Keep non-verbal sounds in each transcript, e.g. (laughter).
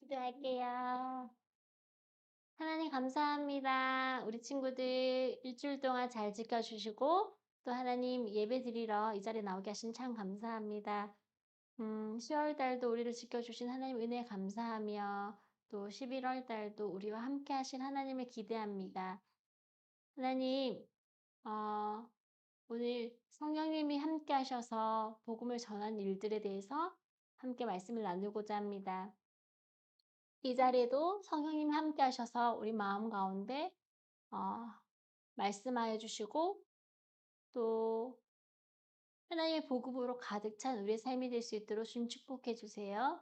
기도할게요. 하나님 감사합니다. 우리 친구들 일주일 동안 잘 지켜주시고 또 하나님 예배 드리러 이 자리에 나오게 하신 참 감사합니다. 음, 10월 달도 우리를 지켜주신 하나님 은혜 감사하며 또 11월 달도 우리와 함께 하신 하나님을 기대합니다. 하나님, 어, 오늘 성령님이 함께 하셔서 복음을 전한 일들에 대해서 함께 말씀을 나누고자 합니다. 이 자리에도 성령님이 함께 하셔서 우리 마음 가운데 어, 말씀하여 주시고 또 하나님의 복음으로 가득 찬 우리의 삶이 될 수 있도록 주님 축복해 주세요.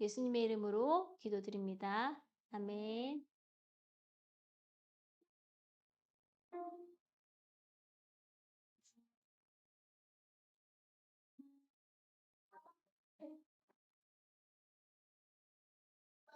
예수님의 이름으로 기도드립니다. 아멘.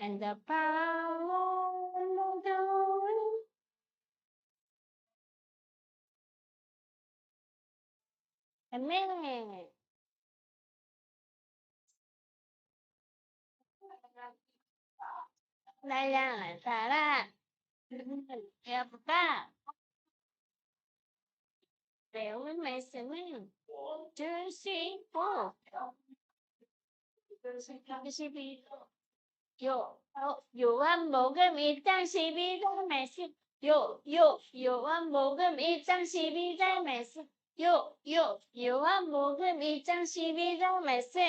and the power and the glory. 아멘. 날 향한 사랑. 배워볼까? 배운 말씀은 줄수 있고 12 요, 어, 요한복음 1장 12절 말씀 요, 요, 요한복음 1장 12절 말씀 요, 요, 요한복음 1장 12절 말씀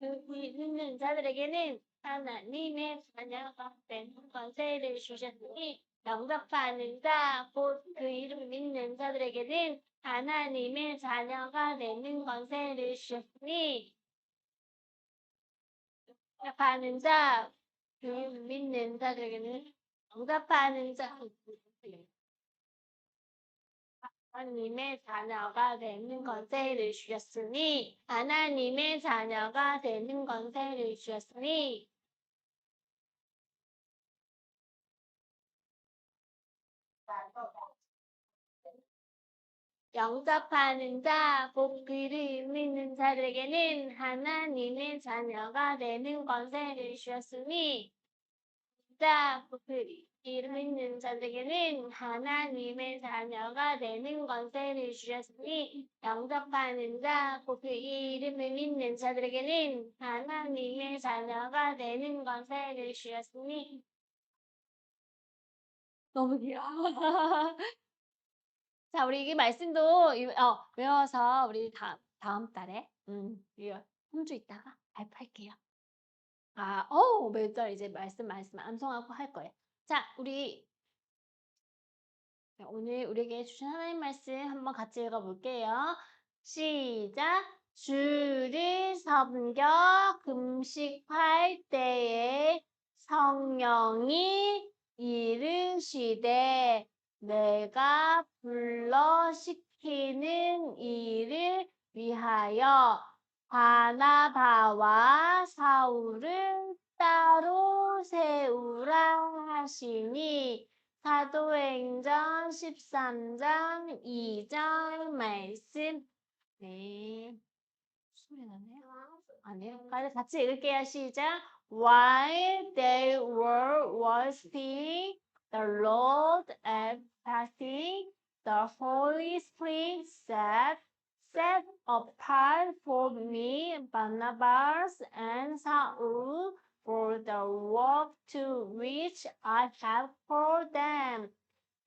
그 믿는 자들에게는 하나님의 자녀가 되는 권세를 주셨으니 영접하는 자, 곧 그 이름 믿는 자들에게는 하나님의 자녀가 되는 권세를 주셨으니 영접하는 자, 그 믿는 자들에게는 영접하는 자, 하나님의 자녀가 되는 권세를 주셨으니 하나님의 자녀가 되는 권세를 주셨으니 영접하는 자, 곧 그를 믿는 자들에게는 하나님의 자녀가 되는 권세를 주셨으니 자, 곧 그를 믿는 자들에게는 하나님의 자녀가 되는 권세를 주셨으니 영접하는 자, 곧 그 이름을 믿는 자들에게는 하나님의 자녀가 되는 권세를 주셨으니 너무 길어. (laughs) 자, 우리 이 말씀도 이- 어, 외워서 우리 다음, 다음 달에 음, 이거 3주 있다가 발표할게요. 아, 어, 몇절 이제 말씀 말씀 암송하고 할 거예요. 자, 우리 자, 오늘 우리에게 주신 하나님 말씀 한번 같이 읽어볼게요. 시작. 주를 섬겨 금식할 때에 성령이 이르시되 내가 불러 시키는 일을 위하여 바나바와 사울을 따로 세우라 하시니 사도행전 13장 2절 말씀. 네. 소리 나네요? 아니요 같이 읽을게요. 시작. While they were worshiping the Lord and fasting the Holy Spirit said set apart for me Barnabas and Saul for the work to which I have called them.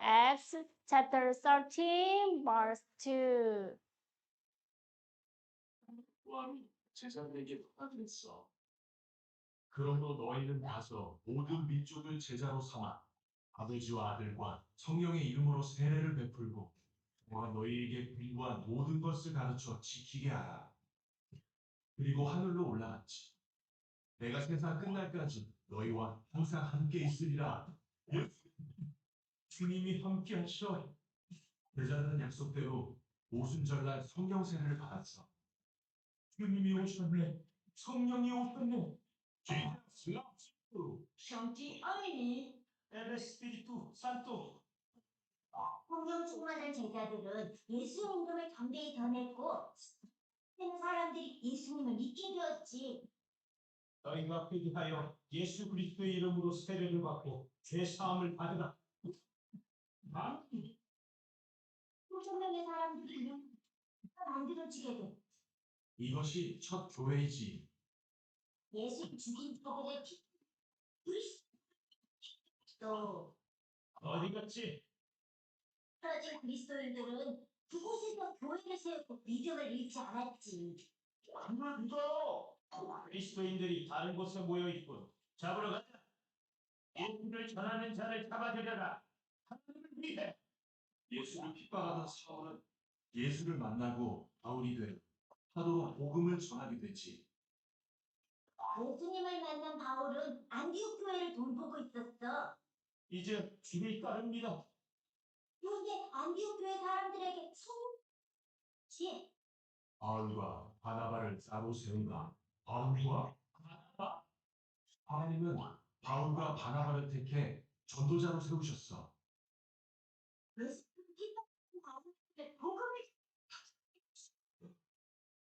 Acts chapter 13, verse 2. 와, 제사되게 누가 됐어? 그러므로 너희는 가서 모든 민족을 제자로 삼아 아버지와 아들과 성령의 이름으로 세례를 베풀고 내가 너희에게 분부한 모든 것을 가르쳐 지키게 하라. 그리고 하늘로 올라갔지. 내가 세상 끝날까지 너희와 항상 함께 있으리라. 예. 주님이 함께 하시어 제자들은 약속대로 오순절날 성령 세례를 받았어. 주님이 오셨네. 성령이 오셨네. Jesus loves you. El Espíritu Santo. 성령 충만한 제자들은 예수 임금을 담대히 전했고 많은 사람들이 예수님을 믿게 되었지. 너희가 회개하여 예수 그리스도의 이름으로 세례를 받고 죄 사함을 받으라. 아멘. 수천 명의 사람들이 만들어지게 돼. 이것이 첫 교회이지. 예수 죽인 자들의 피 그리스도 어디 갔지? 떨어진 그리스도인들은 그곳에서 교회를 세우고 믿음을 잃지 않았지. 그걸 믿어. 그리스도인들이 다른 곳에 모여 있군. 잡으러 가자. 예수를 전하는 자를 잡아들여라. 하나님을 위해. 예수를 핍박하던 사울은 예수를 만나고 바울이 돼 파도로 복음을 전하게 되지. 예수님을 만난 바울은 안디옥 교회를 돌보고 있었어. 이제 주를 따릅니다. 그런데 안디옥 교회 사람들에게 소문지 바울과 바나바를 따로 세운다. 바울과 바나바? 하나님은 바울과 바나바를 택해 전도자로 세우셨어. 복음을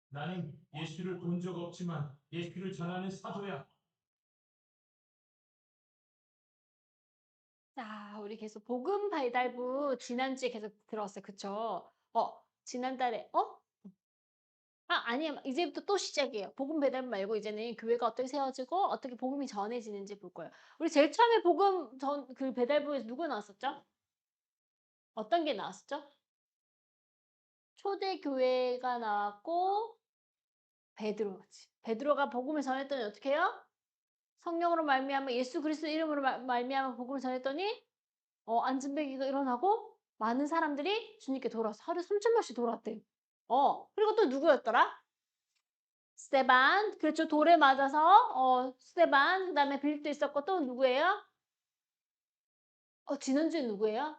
나는 예수를 본 적 없지만 예수를 전하는 사도야. 자, 우리 계속 복음 배달부 지난주에 계속 들어왔어요. 그쵸? 어, 지난달에, 어? 아, 아니에요. 이제부터 또 시작이에요. 복음 배달 말고 이제는 교회가 어떻게 세워지고 어떻게 복음이 전해지는지 볼 거예요. 우리 제일 처음에 복음 전, 그 배달부에서 누구 나왔었죠? 어떤 게 나왔었죠? 초대교회가 나왔고, 베드로지. 베드로가 복음을 전했더니 어떻게 해요? 성령으로 말미암아 예수 그리스도 이름으로 말- 말미암아 복음을 전했더니 어, 안진뱅이가 일어나고 많은 사람들이 주님께 돌아왔어. 하루에 3천 명씩 돌아왔대요. 어, 그리고 또 누구였더라? 스테반. 그렇죠. 돌에 맞아서 어, 스테반. 그 다음에 빌립도 있었고 또 누구예요? 어, 지난주에 누구예요?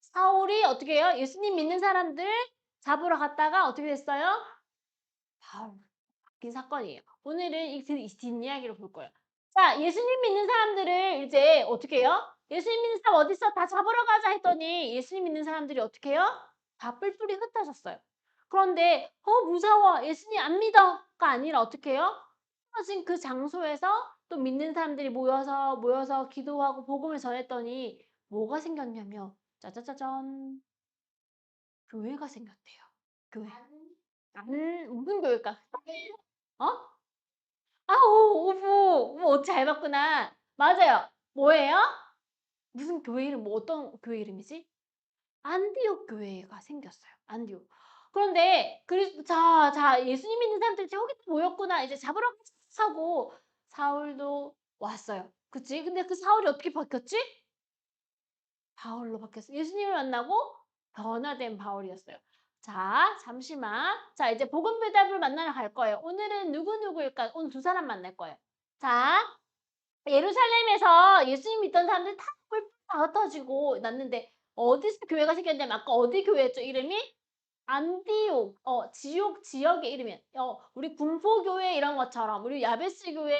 사울이 어떻게 해요? 예수님 믿는 사람들 잡으러 갔다가 어떻게 됐어요? 바울 바뀐 사건이에요. 오늘은 이 뒷이야기를 볼 거예요. 자, 예수님 믿는 사람들을 이제 어떻게 해요? 예수님 믿는 사람 어딨어? 다 잡으러 가자 했더니 예수님 믿는 사람들이 어떻게 해요? 다 뿔뿔이 흩어졌어요. 그런데 어 무서워 예수님 안 믿어가 아니라 어떻게 해요? 흩어진 그 장소에서 또 믿는 사람들이 모여서 모여서 기도하고 복음을 전했더니 뭐가 생겼냐면 짜자자잔 교회가 생겼대요. 교회. 안 무슨 교회일까? 어? 아, 오, 오부. 오, 옷잘 봤구나. 맞아요. 뭐예요? 무슨 교회 이름, 뭐 어떤 교회 이름이지? 안디옥 교회가 생겼어요. 안디옥. 그런데, 그리, 자, 자, 예수님 믿는 사람들이 저기 모였구나. 이제 잡으러 가고, 사울도 왔어요. 그치? 근데 그 사울이 어떻게 바뀌었지? 바울로 바뀌었어요. 예수님을 만나고 변화된 바울이었어요. 자, 잠시만. 자, 이제 복음 배답을 만나러 갈 거예요. 오늘은 누구누구일까? 오늘 두 사람 만날 거예요. 자, 예루살렘에서 예수님 믿던 사람들 다 뿔뿔 다 흩어지고 났는데 어디서 교회가 생겼냐면 아까 어디 교회였죠? 이름이? 안디옥, 어, 지옥 지역의 이름이에요. 어, 우리 군포교회 이런 것처럼, 우리 야베스 교회,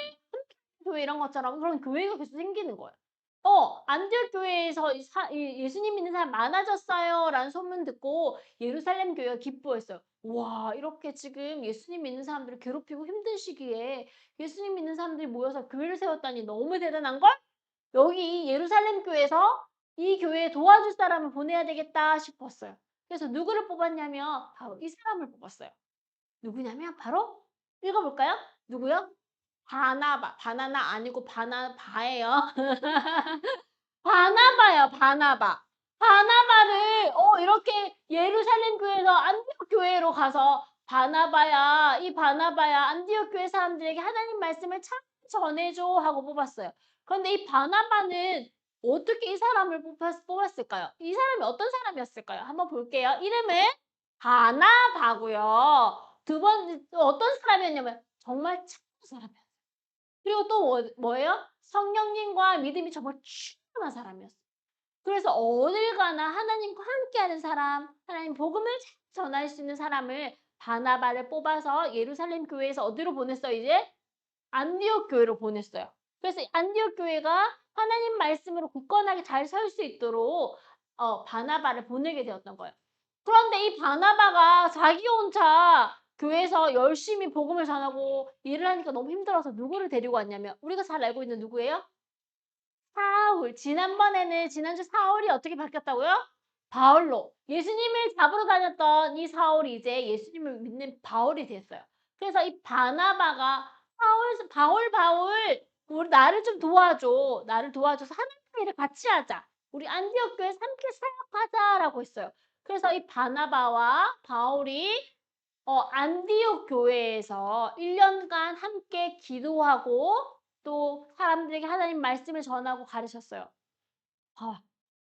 교회 이런 것처럼 그런 교회가 계속 생기는 거예요. 어, 안디옥 교회에서 예수님 믿는 사람 많아졌어요. 라는 소문 듣고 예루살렘 교회가 기뻐했어요. 와, 이렇게 지금 예수님 믿는 사람들을 괴롭히고 힘든 시기에 예수님 믿는 사람들이 모여서 교회를 세웠다니 너무 대단한걸? 여기 예루살렘 교회에서 이 교회에 도와줄 사람을 보내야 되겠다 싶었어요. 그래서 누구를 뽑았냐면 바로 이 사람을 뽑았어요. 누구냐면 바로 읽어볼까요? 누구요? 바나바. 바나나 아니고 (laughs) 바나바예요. 바나바요, 바나바. 바나바를 어 이렇게 예루살렘 교회에서 안디옥 교회로 가서 바나바야, 이 바나바야 안디옥 교회 사람들에게 하나님 말씀을 잘 전해줘 하고 뽑았어요. 그런데 이 바나바는 어떻게 이 사람을 뽑았, 뽑았을까요? 이 사람이 어떤 사람이었을까요? 한번 볼게요. 이름은 바나바고요. 두 번, 어떤 사람이었냐면 정말 착한 사람이었어요. 그리고 또 뭐, 뭐예요? 성령님과 믿음이 정말 충만한 사람이었어요. 그래서 어딜 가나 하나님과 함께하는 사람, 하나님 복음을 전할 수 있는 사람을 바나바를 뽑아서 예루살렘 교회에서 어디로 보냈어 이제? 안디옥 교회로 보냈어요. 그래서 안디옥 교회가 하나님 말씀으로 굳건하게 잘 설 수 있도록 어, 바나바를 보내게 되었던 거예요. 그런데 이 바나바가 자기 혼자 교회에서 열심히 복음을 전하고 일을 하니까 너무 힘들어서 누구를 데리고 왔냐면 우리가 잘 알고 있는 누구예요? 사울. 지난번에는 지난주 사울이 어떻게 바뀌었다고요? 바울로. 예수님을 잡으러 다녔던 이 사울이 이제 예수님을 믿는 바울이 됐어요. 그래서 이 바나바가 바울, 바울, 바울, 우리 나를 좀 도와줘. 나를 도와줘서 하나님 일을 같이 하자. 우리 안디옥 교회에서 함께 사역하자라고 했어요. 그래서 이 바나바와 바울이 어, 안디옥 교회에서 1년간 함께 기도하고 또 사람들에게 하나님 말씀을 전하고 가르쳤어요. 아,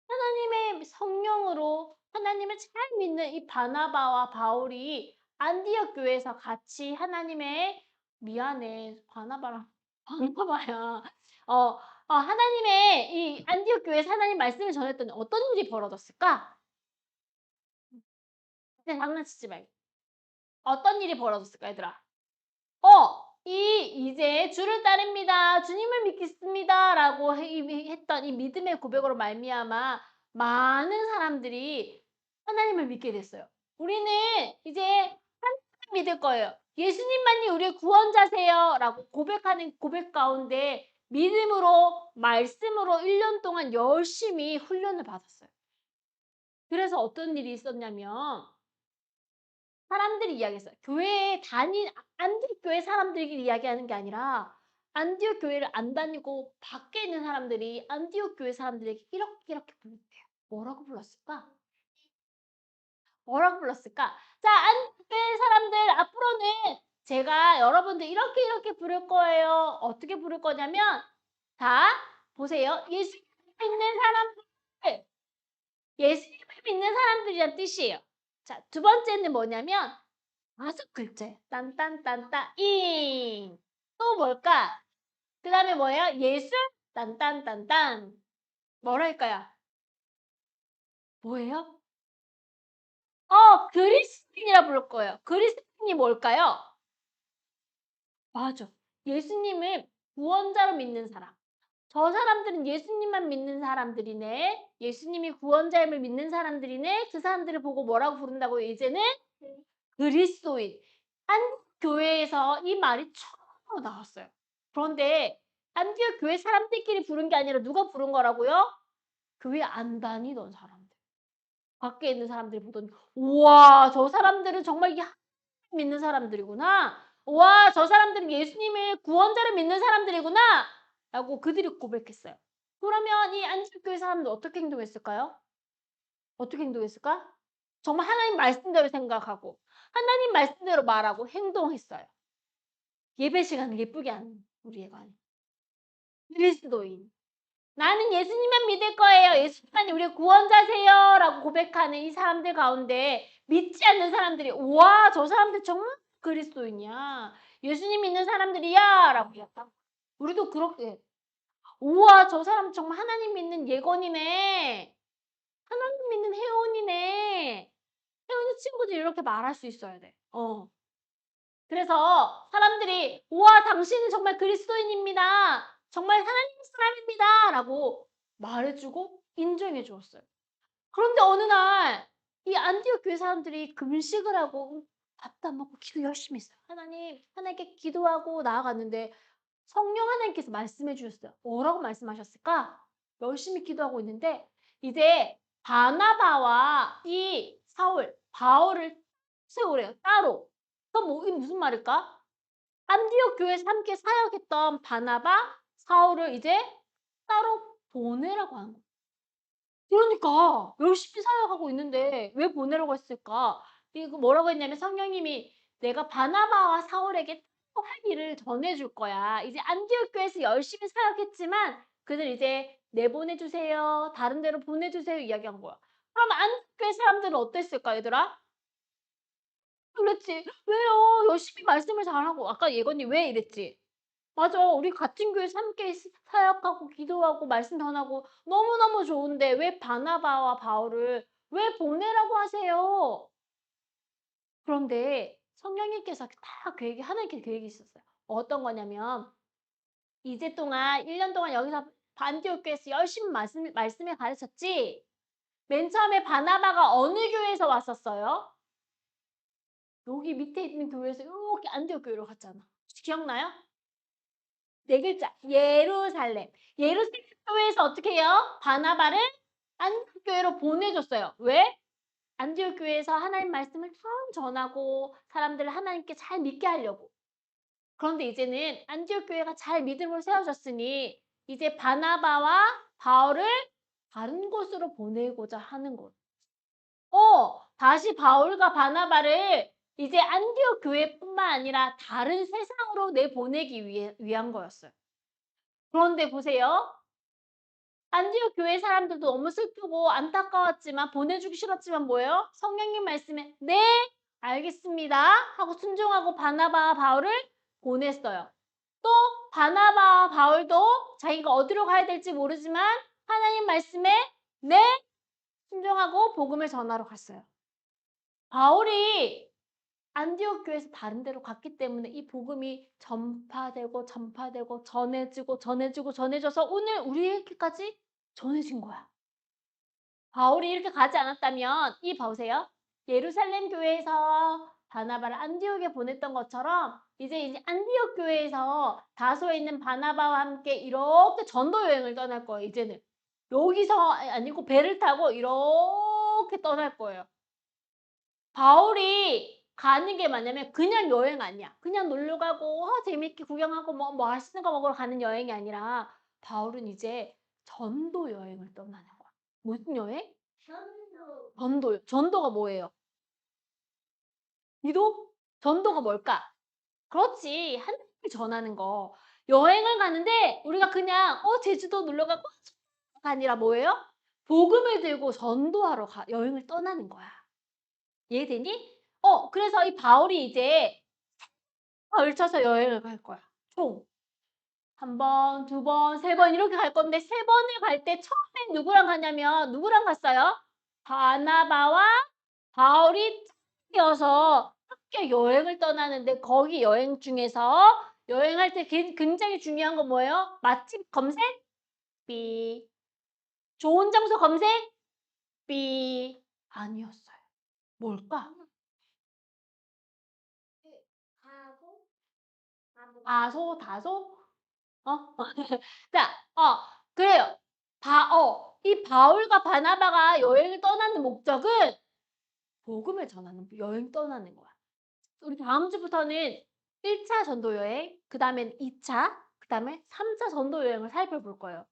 하나님의 성령으로 하나님을 잘 믿는 이 바나바와 바울이 안디옥 교회에서 같이 하나님의 미안해 바나바랑 바나바야 어, 어 하나님의 이 안디옥 교회에서 하나님 말씀을 전했더니 어떤 일이 벌어졌을까? 그냥 장난치지 말고 어떤 일이 벌어졌을까 얘들아? 어, 이 이제 주를 따릅니다. 주님을 믿겠습니다 라고 해- 했던 이 믿음의 고백으로 말미암아 많은 사람들이 하나님을 믿게 됐어요. 우리는 이제 하나님 믿을 거예요. 예수님만이 우리의 구원자세요 라고 고백하는 고백 가운데 믿음으로 말씀으로 1년 동안 열심히 훈련을 받았어요. 그래서 어떤 일이 있었냐면 사람들이 이야기했어요. 교회에 다닌 안디옥 교회 사람들끼리 이야기하는 게 아니라 안디옥 교회를 안 다니고 밖에 있는 사람들이 안디옥 교회 사람들에게 이렇게 이렇게 불렀대요. 뭐라고 불렀을까? 뭐라고 불렀을까? 자, 안디옥 교회 사람들 앞으로는 제가 여러분들 이렇게 이렇게 부를 거예요. 어떻게 부를 거냐면 자, 보세요. 예수 믿는 사람들 예수님을 믿는 사람들이란 뜻이에요. 자, 두 번째는 뭐냐면 다섯 글자. 딴딴딴따 잉. 또 뭘까? 그 다음에 뭐예요? 예수 딴딴딴딴. 뭐랄까요? 뭐예요? 어, 그리스도인이라 부를 거예요. 그리스도인이 뭘까요? 맞아. 예수님을 구원자로 믿는 사람. 저 사람들은 예수님만 믿는 사람들이네. 예수님이 구원자임을 믿는 사람들이네. 그 사람들을 보고 뭐라고 부른다고요? 이제는 그리스도인. 한 교회에서 이 말이 처음으로 나왔어요. 그런데 안디옥 교회 사람들끼리 부른 게 아니라 누가 부른 거라고요? 교회 안 다니던 사람들. 밖에 있는 사람들이 보더니 우와 저 사람들은 정말 야 믿는 사람들이구나. 우와 저 사람들은 예수님을 구원자를 믿는 사람들이구나. 라고 그들이 고백했어요. 그러면 이 안디옥 교회 사람들 어떻게 행동했을까요? 어떻게 행동했을까? 정말 하나님 말씀대로 생각하고 하나님 말씀대로 말하고 행동했어요. 예배 시간을 예쁘게 하는 우리의 관. 그리스도인. 나는 예수님만 믿을 거예요. 예수님만이 우리의 구원자세요. 라고 고백하는 이 사람들 가운데 믿지 않는 사람들이 우와 저 사람들 정말 그리스도인이야. 예수님 믿는 사람들이야. 라고 했다. 우리도 그렇게 우와 저 사람 정말 하나님 믿는 예건이네. 하나님 믿는 혜원이네. 혜원이 친구들이 이렇게 말할 수 있어야 돼. 어. 그래서 사람들이 우와 당신은 정말 그리스도인입니다. 정말 하나님 사람입니다. 라고 말해주고 인정해 주었어요. 그런데 어느 날 이 안디옥 교회 사람들이 금식을 하고 밥도 안 먹고 기도 열심히 했어요. 하나님, 하나님께 기도하고 나아갔는데 성령 하나님께서 말씀해 주셨어요. 뭐라고 말씀하셨을까? 열심히 기도하고 있는데 이제 바나바와 이 사울, 바울을 세우래요. 따로. 그럼 뭐, 이게 무슨 말일까? 안디옥 교회에서 함께 사역했던 바나바, 사울을 이제 따로 보내라고 하는 거예요. 그러니까 열심히 사역하고 있는데 왜 보내라고 했을까? 이거 뭐라고 했냐면 성령님이 내가 바나바와 사울에게 할 일을 전해줄 거야. 이제 안디옥 교회에서 열심히 사역했지만 그들 이제 내보내주세요. 다른 데로 보내주세요. 이야기한 거야. 그럼 안디옥 교회 사람들은 어땠을까 얘들아? 그랬지. 왜요? 열심히 말씀을 잘하고 아까 예건이 왜 이랬지? 맞아. 우리 같은 교회에서 함께 스- 사역하고 기도하고 말씀 전하고 너무너무 좋은데 왜 바나바와 바울을 왜 보내라고 하세요? 그런데 성령님께서 다 계획이 하나님께 계획이 있었어요. 어떤 거냐면 이제 동안 1년 동안 여기서 반디옥 교회에서 열심히 말씀, 말씀을 가르쳤지. 맨 처음에 바나바가 어느 교회에서 왔었어요? 여기 밑에 있는 교회에서 이렇게 안디옥 교회로 갔잖아. 기억나요? 네 글자 예루살렘. 예루살렘 교회에서 어떻게 해요? 바나바를 안디옥 교회로 보내줬어요. 왜? 안디옥 교회에서 하나님 말씀을 참 전하고 사람들을 하나님께 잘 믿게 하려고. 그런데 이제는 안디옥 교회가 잘 믿음으로 세워졌으니 이제 바나바와 바울을 다른 곳으로 보내고자 하는 것. 어, 다시 바울과 바나바를 이제 안디옥 교회뿐만 아니라 다른 세상으로 내보내기 위한 거였어요. 그런데 보세요. 안디옥 교회 사람들도 너무 슬프고 안타까웠지만 보내주기 싫었지만 뭐예요? 성령님 말씀에 네 알겠습니다 하고 순종하고 바나바와 바울을 보냈어요. 또 바나바와 바울도 자기가 어디로 가야 될지 모르지만 하나님 말씀에 네 순종하고 복음을 전하러 갔어요. 바울이 안디옥 교회에서 다른 데로 갔기 때문에 이 복음이 전파되고 전파되고 전해지고 전해지고 전해져서 오늘 우리에게까지 전해진 거야. 바울이 이렇게 가지 않았다면 이 보세요. 예루살렘 교회에서 바나바를 안디옥에 보냈던 것처럼 이제 이제 안디옥 교회에서 다소에 있는 바나바와 함께 이렇게 전도 여행을 떠날 거예요. 이제는 여기서 아니고 배를 타고 이렇게 떠날 거예요. 바울이 가는 게 뭐냐면 그냥 여행 아니야. 그냥 놀러 가고 어, 재밌게 구경하고 뭐, 뭐 맛있는 거 먹으러 가는 여행이 아니라 바울은 이제 전도 여행을 떠나는 거야. 무슨 여행? 전도. 전도요. 전도가 뭐예요? 기도? 전도가 뭘까? 그렇지. 하나님을 전하는 거. 여행을 가는데 우리가 그냥 어 제주도 놀러 가고 가 아니라 뭐예요? 복음을 들고 전도하러 가, 여행을 떠나는 거야. 이해되니? 어, 그래서 이 바울이 이제 걸쳐서 여행을 갈 거야. 총. 한 번, 두 번, 세 번 이렇게 갈 건데 세 번을 갈 때 처음에 누구랑 가냐면 누구랑 갔어요? 바나바와 바울이 짝이어서 함께 여행을 떠나는데 거기 여행 중에서 여행할 때 게- 굉장히 중요한 건 뭐예요? 맛집 검색? 삐. 좋은 장소 검색? 삐. 아니었어요. 뭘까? 하고. 하고. 아소, 다소? 어? (laughs) 자, 어, 그래요. 바, 어, 이 바울과 바나바가 여행을 떠나는 목적은 복음을 전하는 여행 떠나는 거야. 우리 다음 주부터는 1차 전도 여행, 그 다음엔 2차, 그 다음에 3차 전도 여행을 살펴볼 거예요.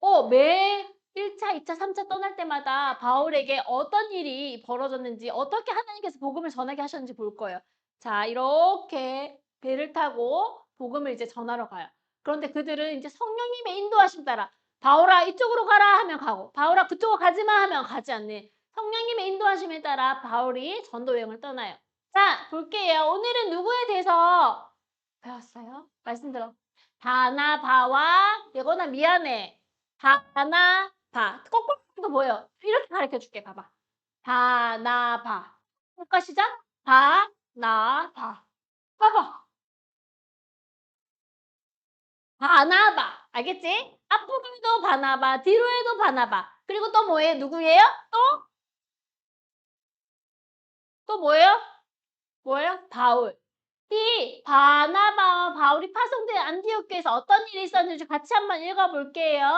어, 매 1차, 2차, 3차 떠날 때마다 바울에게 어떤 일이 벌어졌는지, 어떻게 하나님께서 복음을 전하게 하셨는지 볼 거예요. 자, 이렇게 배를 타고 복음을 이제 전하러 가요. 그런데 그들은 이제 성령님의 인도하심 따라 바울아 이쪽으로 가라 하면 가고 바울아 그쪽으로 가지 마 하면 가지 않는 성령님의 인도하심에 따라 바울이 전도 여행을 떠나요. 자, 볼게요. 오늘은 누구에 대해서 배웠어요? 말씀들어. 바나바와 예거나 미안해. 바나바. 거꾸로 뭐예요? 이렇게 가르쳐 줄게. 봐봐. 바나바. 볼까 시작? 바나바. 봐봐. 바나바. 알겠지? 앞으로 해도 바나바, 뒤로 해도 바나바. 그리고 또 뭐예요? 누구예요? 또? 또 뭐예요? 뭐예요? 바울. 이 바나바와 바울이 파송된 안디옥 교회에서 어떤 일이 있었는지 같이 한번 읽어볼게요.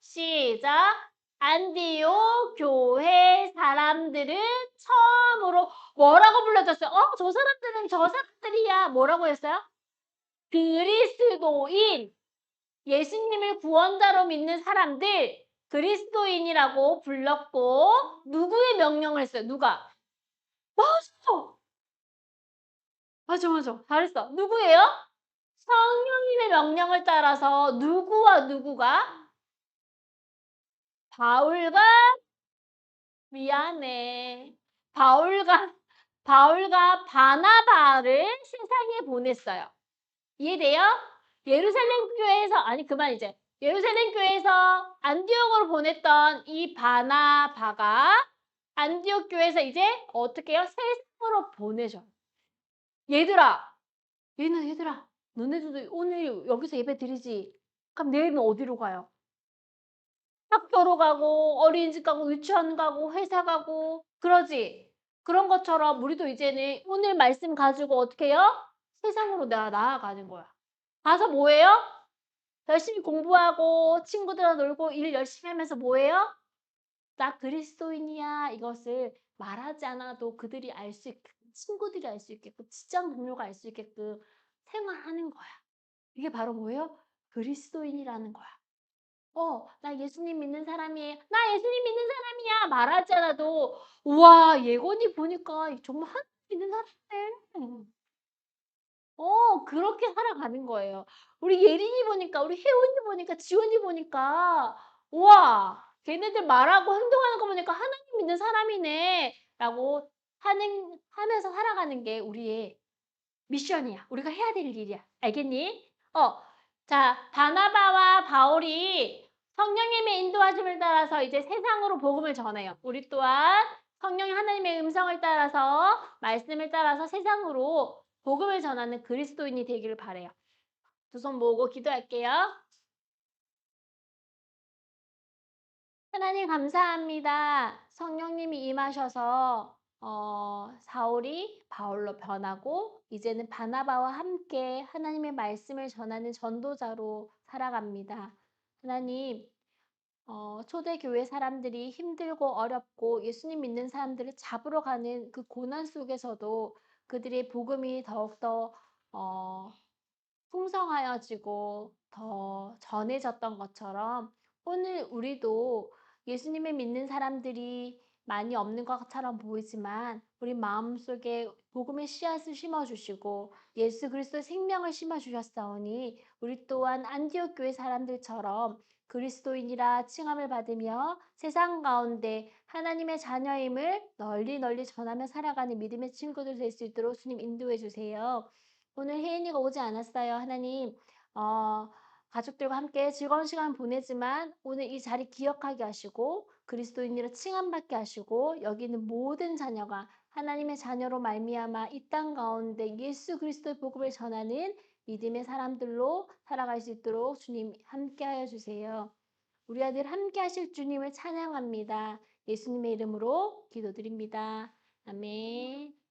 시작. 안디옥 교회 사람들은 처음으로 뭐라고 불러줬어요? 어? 저 사람들은 저 사람들이야. 뭐라고 했어요? 그리스도인. 예수님을 구원자로 믿는 사람들 그리스도인이라고 불렀고 누구의 명령을 했어요? 누가? 맞아. 맞아, 맞아. 잘했어. 누구예요? 성령님의 명령을 따라서 누구와 누구가? 바울과 미안해. 바울과 바울과 바나바를 세상에 보냈어요. 이해돼요? 예루살렘 교회에서 아니 그만 이제 예루살렘 교회에서 안디옥으로 보냈던 이 바나바가 안디옥 교회에서 이제 어떻게 해요? 세상으로 보내줘요. 얘들아, 얘는 얘들아, 너네들도 오늘 여기서 예배 드리지? 그럼 내일은 어디로 가요? 학교로 가고 어린이집 가고 유치원 가고 회사 가고 그러지. 그런 것처럼 우리도 이제는 오늘 말씀 가지고 어떻게 해요? 세상으로 나, 나아가는 거야. 가서 뭐해요? 열심히 공부하고 친구들과 놀고 일 열심히 하면서 뭐해요? 나 그리스도인이야 이것을 말하지 않아도 그들이 알 수 있게끔 친구들이 알 수 있게끔 직장 동료가 알 수 있게끔 생활하는 거야. 이게 바로 뭐예요? 그리스도인이라는 거야. 어, 나 예수님 믿는 사람이에요. 나 예수님 믿는 사람이야. 말하지 않아도 우와 예건이 보니까 정말 하나님 믿는 사람이네. 어, 그렇게 살아가는 거예요. 우리 예린이 보니까, 우리 혜원이 보니까, 지원이 보니까, 우와, 걔네들 말하고 행동하는 거 보니까 하나님 믿는 사람이네. 라고 하는, 하면서 살아가는 게 우리의 미션이야. 우리가 해야 될 일이야. 알겠니? 어, 자, 바나바와 바울이 성령님의 인도하심을 따라서 이제 세상으로 복음을 전해요. 우리 또한 성령 하나님의 음성을 따라서 말씀을 따라서 세상으로 복음을 전하는 그리스도인이 되기를 바래요. 두 손 모으고 기도할게요. 하나님 감사합니다. 성령님이 임하셔서 어, 사울이 바울로 변하고 이제는 바나바와 함께 하나님의 말씀을 전하는 전도자로 살아갑니다. 하나님, 어, 초대교회 사람들이 힘들고 어렵고 예수님 믿는 사람들을 잡으러 가는 그 고난 속에서도 그들의 복음이 더욱더 어, 풍성하여지고 더 전해졌던 것처럼 오늘 우리도 예수님을 믿는 사람들이 많이 없는 것처럼 보이지만 우리 마음속에 복음의 씨앗을 심어주시고 예수 그리스도의 생명을 심어주셨사오니 우리 또한 안디옥 교회 사람들처럼 그리스도인이라 칭함을 받으며 세상 가운데 하나님의 자녀임을 널리 널리 전하며 살아가는 믿음의 친구들 될 수 있도록 주님 인도해 주세요. 오늘 혜인이가 오지 않았어요. 하나님, 어, 가족들과 함께 즐거운 시간 보내지만 오늘 이 자리 기억하게 하시고 그리스도인으로 칭함받게 하시고 여기 있는 모든 자녀가 하나님의 자녀로 말미암아 이 땅 가운데 예수 그리스도의 복음을 전하는 믿음의 사람들로 살아갈 수 있도록 주님 함께하여 주세요. 우리 아들 함께하실 주님을 찬양합니다. 예수님의 이름으로 기도드립니다. 아멘.